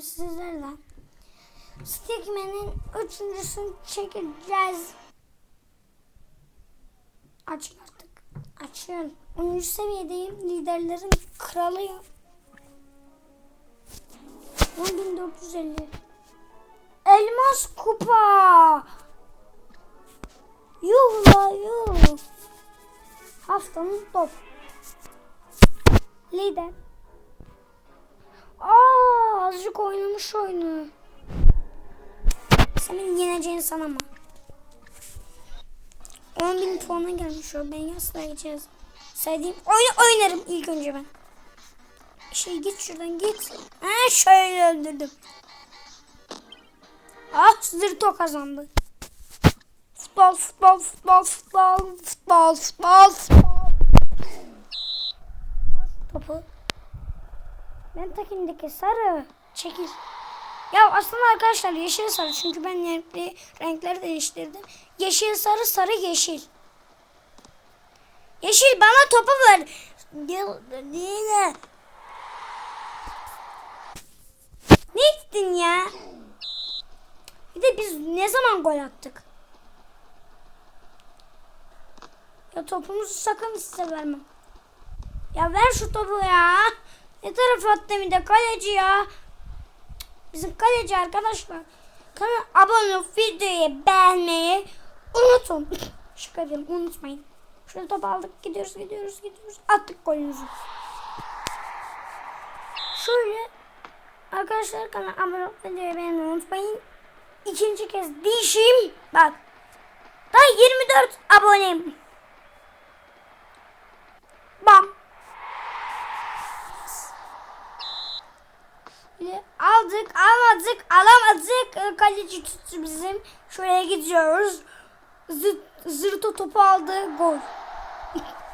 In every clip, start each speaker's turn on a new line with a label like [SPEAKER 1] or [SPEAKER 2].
[SPEAKER 1] sizlerle Stickman'in üçüncüsünü çekeceğiz. Aç artık. Açıyorum. 10. seviyedeyim. Liderlerin kralıyım. 10450. Elmas kupa. Yuh la yuh. Haftanın top. Lider. Aa, azıcık oynamış oyunu. Senin yeneceğini sanama. 10 bin puana gelmiş o. Ben asla geçeceğiz. Sevdiğim oyunu oynarım ilk önce ben. Şey git şuradan git. Ha şöyle öldürdüm. Ah Zırto kazandı. Futbol futbol futbol futbol futbol futbol futbol. Topu. Ben takimdeki sarı. Çekil. Ya aslında arkadaşlar yeşil sarı çünkü ben renkli renkleri değiştirdim. Yeşil sarı sarı yeşil. Yeşil bana topu ver. Değil. Ne ettin ya? Bir de biz ne zaman gol attık? Ya topumuzu sakın size vermem. Ya ver şu topu ya. Ne tarafa attım bir de kaleci ya. Bizim kaleci arkadaşlar. Kanala abone olup videoyu beğenmeyi unutun. Şaka yapıyorum unutmayın. Şöyle top aldık gidiyoruz gidiyoruz gidiyoruz. Attık golümüzü. Şöyle arkadaşlar kanala abone olup videoyu beğenmeyi unutmayın. İkinci kez dişim. Bak. Daha 24 aboneyim. Bam. Aldık, almadık, alamadık. Ee, Kaleci tuttu bizim. Şuraya gidiyoruz. Zırt, zırto topu aldı. Gol.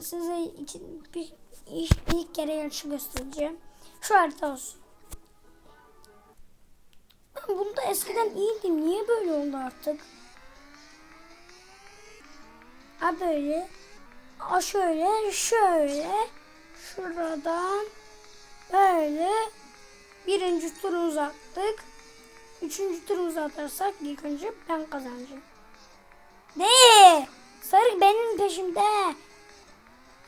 [SPEAKER 1] Size iki, bir, ilk, ilk kere yarışı göstereceğim. Şu harita olsun. Ben bunda eskiden iyiydim. Niye böyle oldu artık? Ha böyle. A şöyle, şöyle. Şuradan böyle birinci turumuzu attık. Üçüncü turumuzu atarsak ilk önce ben kazanacağım. Ne? Sarı benim peşimde.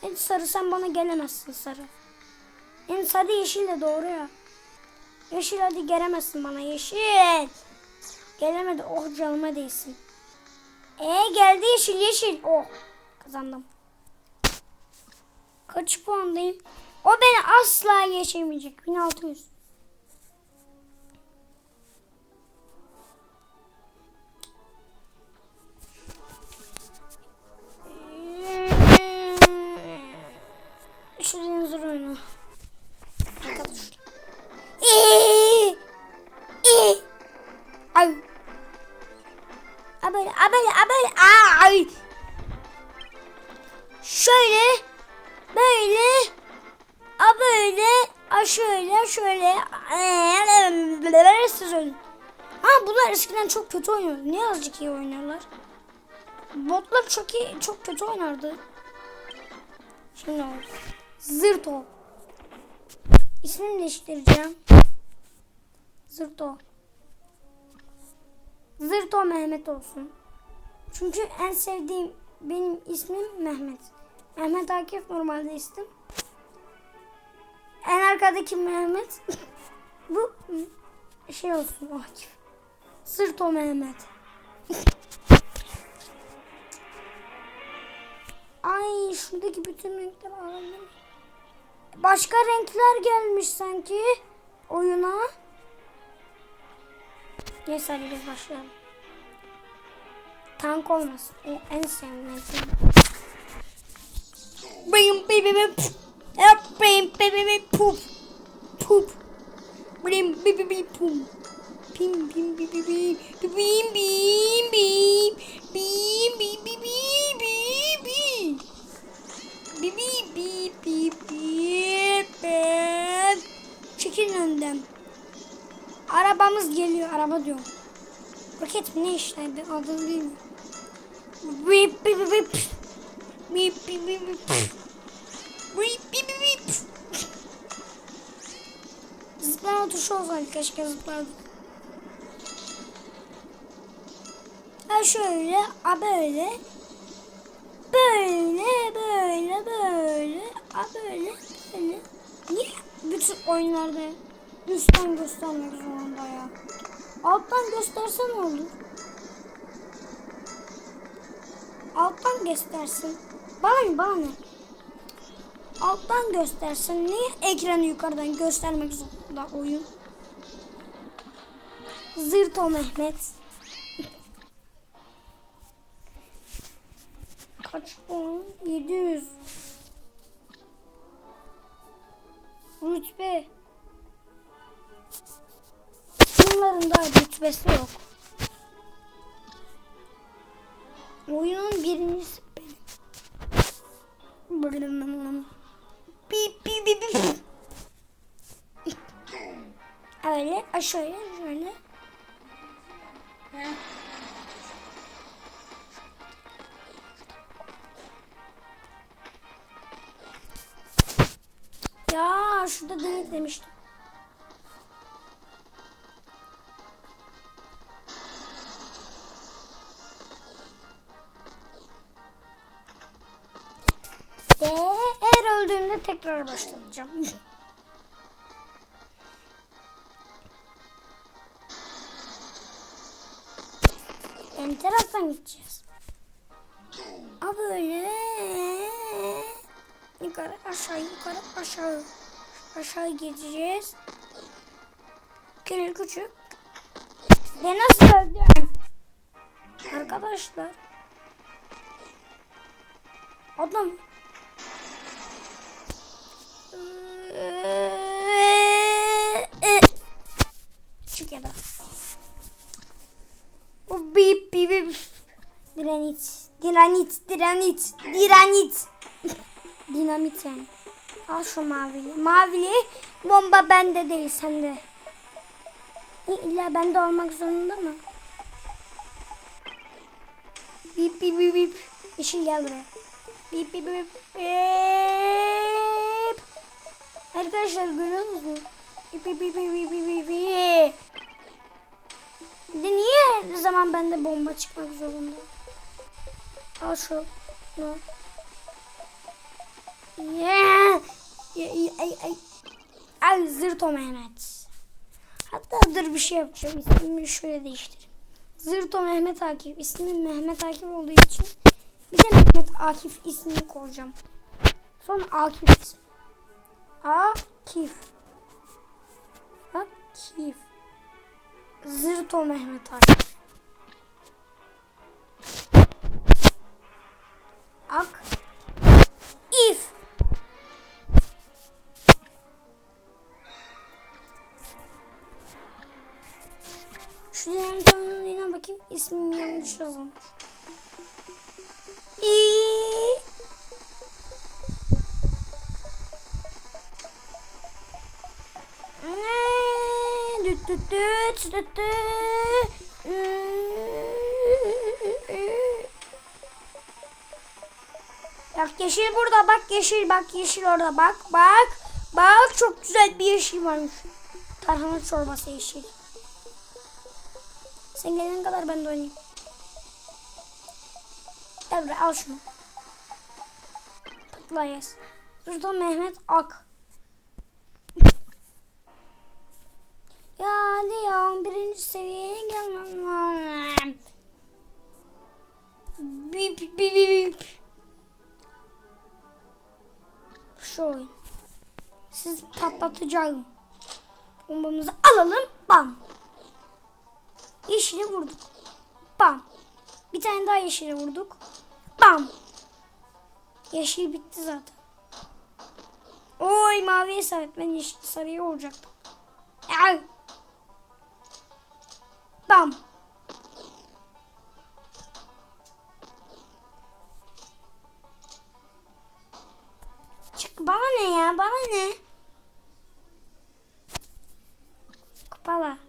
[SPEAKER 1] En sarı sen bana gelemezsin sarı. En sarı yeşil de doğru ya. Yeşil hadi gelemezsin bana yeşil. Gelemedi oh canıma değsin. E geldi yeşil yeşil. Oh kazandım. Kaç puandayım? O beni asla geçemeyecek. 1600. Şu dinozor oyunu. Ay. Abone, abone, abone. Ay. Şöyle böyle a böyle a şöyle şöyle siz ölün. Ha bunlar eskiden çok kötü oynuyor. Ne azıcık iyi oynuyorlar. Botlar çok iyi, çok kötü oynardı. Şimdi oldu. Zırto. İsmini değiştireceğim. Zırto. Zırto Mehmet olsun. Çünkü en sevdiğim benim ismim Mehmet. Mehmet Akif normalde isim. En arkadaki Mehmet. Bu şey olsun Akif. Sırt o Mehmet. Ay şuradaki bütün renkler alabilir Başka renkler gelmiş sanki oyuna. Neyse hadi biz başlayalım. Tank olmasın. En sevmediğim. Bring baby baby poop. Bring baby baby poop. Poop. Bring baby baby poop. Bim bim bim bim bim bim bim bim bim bim bim bim bim bim Bi bi bi bi bi bi Çekilin önden. Arabamız geliyor. Araba diyorum. Roket mi ne işte? Adını bilmiyorum. Bip bip bip. Bip bip bip bip. Bip bip bip bip. Zıplama tuşu olsaydı keşke zıplardım. Ha şöyle, a böyle. Böyle, böyle, böyle. A böyle, böyle. Niye bütün oyunlarda üstten göstermek zorunda ya? Alttan göstersen olur. Alttan göstersin. Bana ne, bana ne? Alttan göstersin. Niye ekranı yukarıdan göstermek zorunda oyun? Zırto Mehmet. Kaç puan? 700. Rütbe. Bunların da rütbesi yok. Oyunun birincisi. Bip bip bip bip. Öyle aşağıya şöyle. Ya şurada demek demiştim. Tekrar başlayacağım. En taraftan gideceğiz. A böyle yukarı aşağı yukarı aşağı aşağı gideceğiz. Küçük küçük. Ve nasıl öldüm? Arkadaşlar. Adam. Direnit. Direnit. Direnit. Direnit. Dinamit yani. Al şu mavili. Mavili bomba bende değil sende. İlla bende olmak zorunda mı? Bip bip bip bip. Yeşil gel buraya. Bip bip bip bip. Arkadaşlar görüyor musunuz? Bip bip bip bip bip bip. De niye her zaman bende bomba çıkmak zorunda? Al şu. No. Yeah. Ay, ay, ay. Ay Zırto Mehmet. Hatta dur bir şey yapacağım. İsmimi şöyle değiştireyim. Zırto Mehmet Akif. İsmim Mehmet Akif olduğu için bir de Mehmet Akif ismini koyacağım. Sonra Akif. Akif. Akif. Zırto Mehmet Akif. Ak. If. Şu yanına bakayım. İsmim yanlış yazılmış. İyi. Bak yeşil burada bak yeşil bak yeşil orada bak bak bak çok güzel bir yeşil varmış. Tarhana çorbası yeşil. Sen gelene kadar ben de oynayayım. Buraya al şunu. Patlayız. Burada Mehmet Ak. Patlatacağım. Bombamızı alalım. Bam. Yeşili vurduk. Bam. Bir tane daha yeşile vurduk. Bam. Yeşil bitti zaten. Oy maviye sahip. Ben yeşil sarıya olacaktım. Ay. Bam. Çık bana ne ya? Bana ne? Kupala. Tam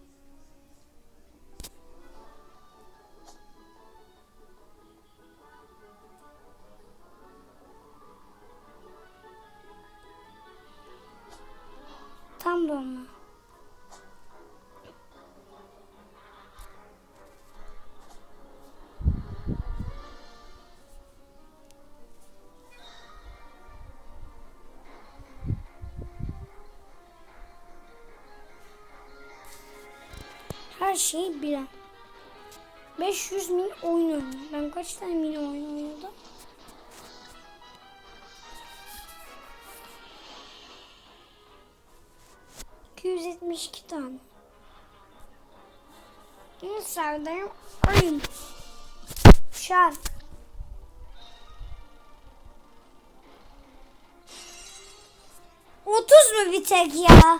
[SPEAKER 1] kaç tane mini oynadım? ...272 tane. Sevdiğim oyun. Şark. Otuz mu bir tek ya?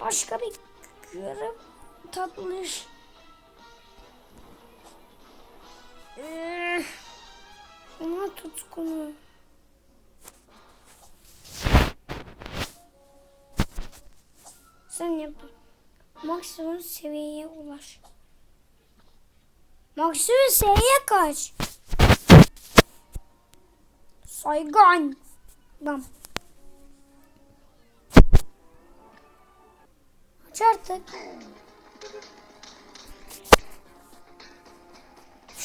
[SPEAKER 1] Başka bir görev tatlış. Ee, Ama tutkunu. Sen yapın. Maksimum seviyeye ulaş. Maksimum seviye kaç? Saygan. Bam. Aç artık.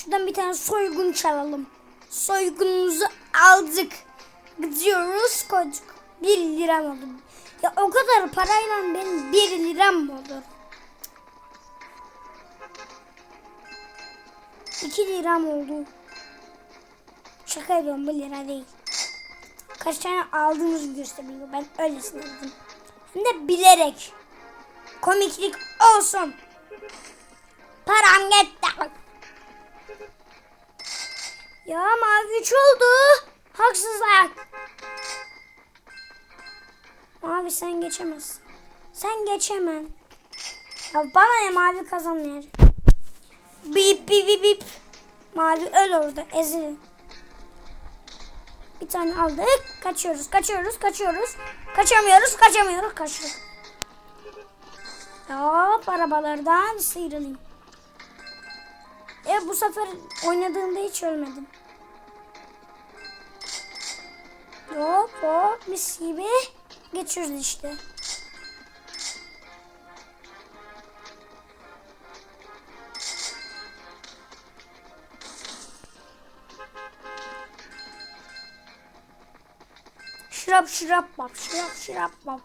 [SPEAKER 1] Şuradan bir tane soygun çalalım. Soygunumuzu aldık. Gidiyoruz koyduk. Bir liram oldu. Ya o kadar parayla benim bir liram mı olur? İki liram oldu. Şaka yapıyorum bu lira değil. Kaç tane aldığımızı gösteriyor. Ben öylesine dedim. Hem de bilerek. Komiklik olsun. Param gitti. Ya mavi üç oldu. Haksızlık. Mavi sen geçemezsin. Sen geçemem. Ya bana ne mavi kazanıyor. Bip bip bip bip. Mavi öl orada ezilin. Bir tane aldık. Kaçıyoruz, kaçıyoruz, kaçıyoruz. Kaçamıyoruz, kaçamıyoruz, kaçıyoruz. Hop arabalardan sıyrılayım. E bu sefer oynadığımda hiç ölmedim. Hop hop mis gibi geçiyoruz işte. Şırap şırap bab şırap şırap bab.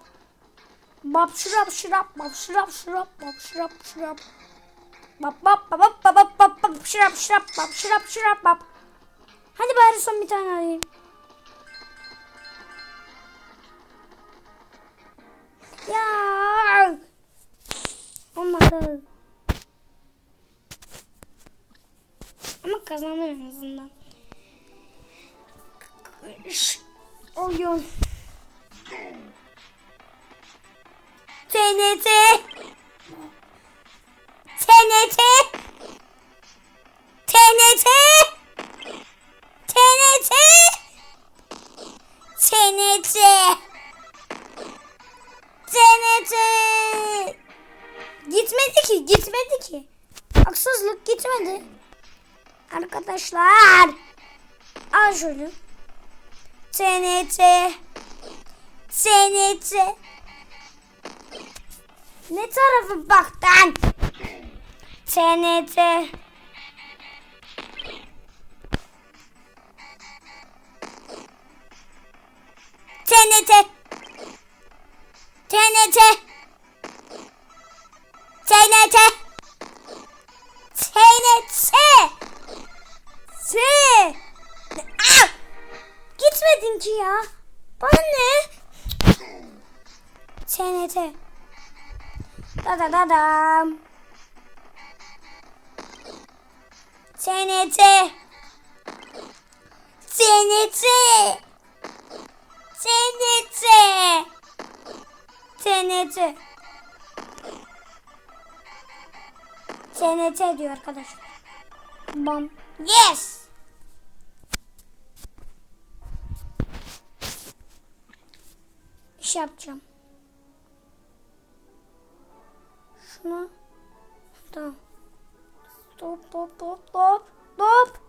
[SPEAKER 1] Bab şırap şırap bab şırap şırap bab şırap şırap. Bab şırap şırap bab şırap şırap bab. Hadi bari son bir tane alayım. Ya. Olmadı. Ama kazandım en azından. Oyun. TNT. TNT. TNT. TNT. TNT. TNT. Gitmedi ki, gitmedi ki. Haksızlık gitmedi. Arkadaşlar. Al şunu. TNT. TNT. Ne tarafı baktın? TNT. TNT. TNT. TNT. TNT. T. Ah! Gitmedin ki ya. Bana ne? TNT. Da da da dam. TNT. TNT. TNT. TNT diyor arkadaşlar. Bam. Yes. İş yapacağım. Şuna. Tamam. Stop, stop, stop, stop.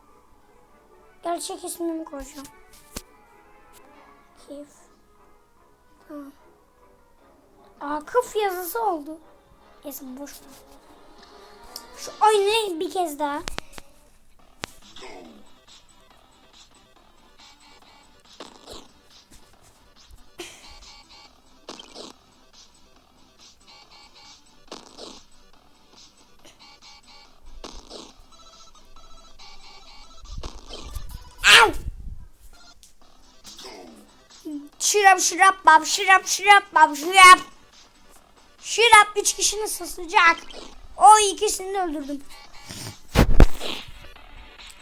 [SPEAKER 1] Gerçek ismimi koyacağım. Keyif. Tamam. Akıf yazısı oldu. Neyse boş. Şu oyunu bir kez daha. Şırap şırap bab şırap şırap bab şırap. Şırap üç kişi nasıl sıcak. O ikisini de öldürdüm.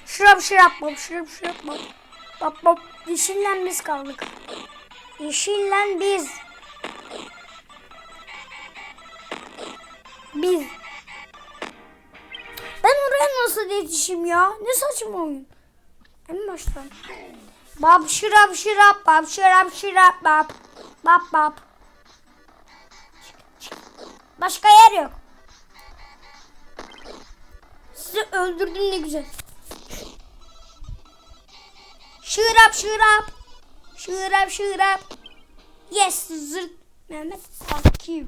[SPEAKER 1] Şırap şırap bab şırap şırap bab. Bab bab yeşille biz kaldık. Yeşille biz. Biz. Ben oraya nasıl yetişeyim ya? Ne saçma oyun. En baştan. Bab şırap şırap bab şırap şırap bab. Bab bab. Başka yer yok. Sizi öldürdüm ne güzel. Şırap şırap. Şırap şırap. Yes zırt. Mehmet Akif.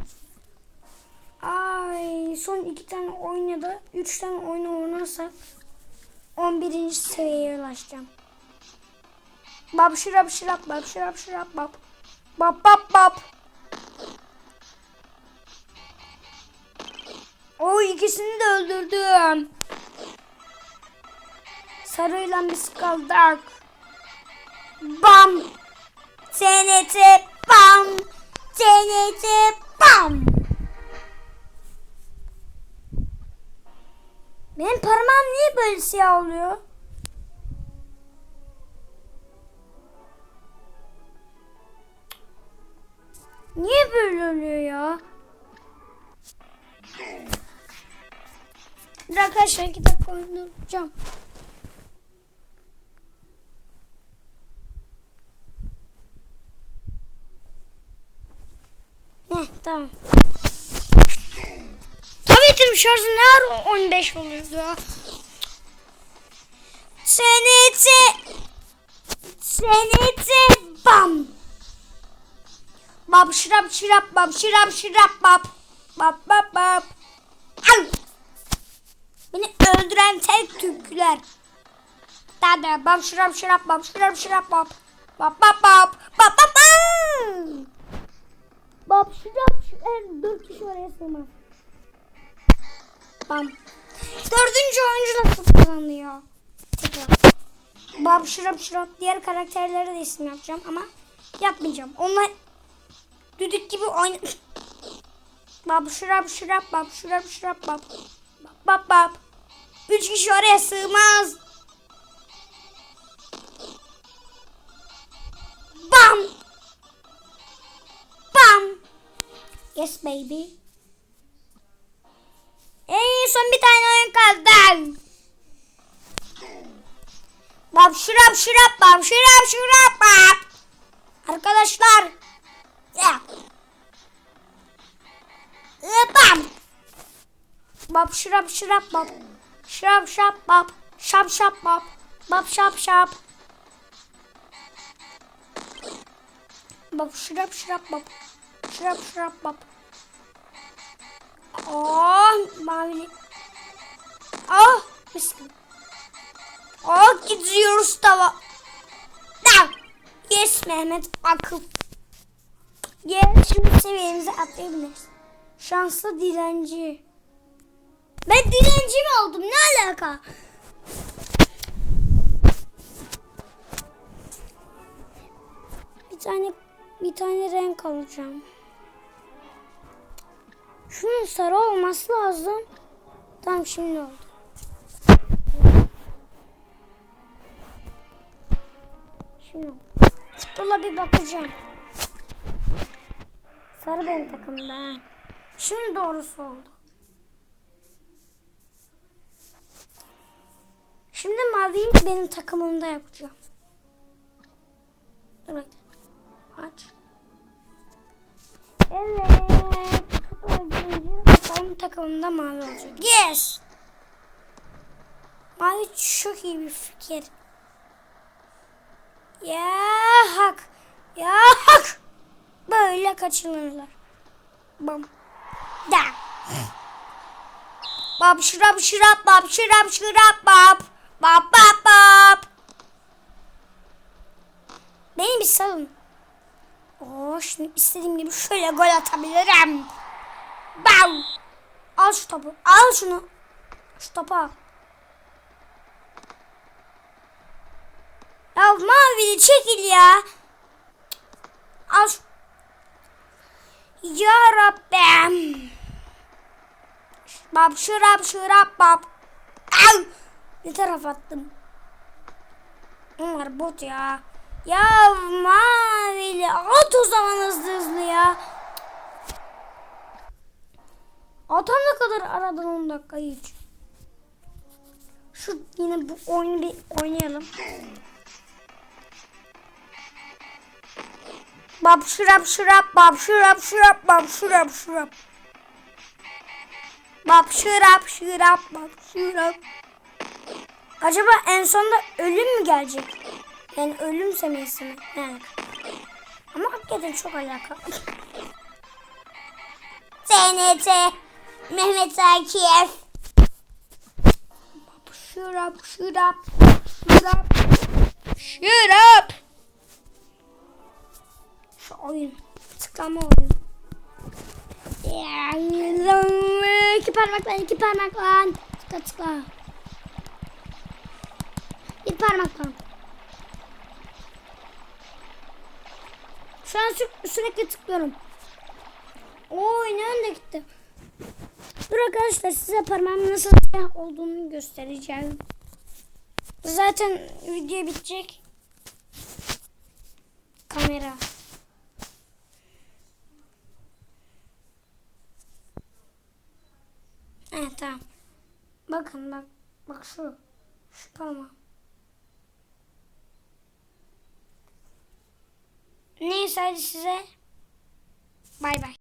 [SPEAKER 1] Ay son iki tane da üç tane oyun oynarsak 11. seviyeye ulaşacağım. Bab şırap şırap bab şırap şırap bab. Bab bab bab. O ikisini de öldürdüm. Sarıyla biz kaldık. Bam. TNT bam. TNT bam. Benim parmağım niye böyle siyah oluyor? Niye böyle oluyor ya? Dur arkadaşlar iki dakika oynayacağım. Heh tamam. Tabletim şarjı ne ara 15 oluyordu ya? TNT TNT bam Bab şırap şırap bab şırap şırap bab Bab bab bab Au! Beni öldüren tek tüküler Dada bab şırap şırap bab şırap şırap bab Bab bab bab Bab bab bab Bab şırap şırap Dört kişi oraya sığmaz Bam. Dördüncü oyuncu nasıl kazandı ya? Tekrar. Bab şırap şırap diğer karakterlere de isim yapacağım ama yapmayacağım. Onlar düdük gibi oyna... Bab şırap şırap bab şırap şırap bab. Bab bab. Üç kişi oraya sığmaz. Bam. Bam. Yes baby. En son bir tane oyun kaldı. Bab şırap şırap bab şırap şırap bab. Arkadaşlar. Bam. Bab şırap şırap bab. Şırap şap bab. Şap şap bab. Bab şap şap. Bab şırap şırap bab. Şırap şırap bab. Oh mavi. Oh mis gibi. Oh gidiyoruz tava. Yes Mehmet akıl. Yes şimdi seviyemizi atlayabiliriz. Şanslı dilenci. Ben dilenci mi oldum? Ne alaka? Bir tane bir tane renk alacağım. Şunun sarı olması lazım. Tamam şimdi oldu. Şimdi. Futbola bir bakacağım. Sarı benim takımda. Şimdi doğrusu oldu. Şimdi maviyi benim takımımda yapacağım. Dur bekle. Aç. Evet. Bakalım takımında mavi olacak. Yes. Mavi çok iyi bir fikir. Ya hak. Ya hak. Böyle kaçınırlar. Bam. Da. Bab şırap şırap bab şırap şırap bab. Bab bab bab. Beni bir salın. Oo, şimdi istediğim gibi şöyle gol atabilirim. Bam. Al şu topu. Al şunu. Şu topu al. Ya mavili çekil ya. az. Ya Rabbim. Bab şırap şırap bab. Au! Ne taraf attım? Bunlar bot ya. Ya mavili at o zaman hızlı hızlı ya. Atana kadar aradan 10 dakika hiç. Şu yine bu oyunu bir oynayalım. Bab şırap şırap bab şırap şırap bab şırap şırap. Bab şırap şırap bab şırap. Acaba en sonunda ölüm mü gelecek? Yani ölüm semesi mi? Alaka? Ama hakikaten çok alakalı. TNT Mehmet Akif Şırap şırap şırap şırap Şu oyun. Tıklama oyunu. Ya, iki parmakla iki parmakla tıkla tıkla bir parmakla şu an sü- sürekli tıklıyorum. Oy ne önde gitti. Dur arkadaşlar size parmağımın nasıl siyah olduğunu göstereceğim. Zaten video bitecek. Kamera. Evet tamam. Bakın bak. Bak şu. Şu parmağım. Neyse hadi size. Bay bay.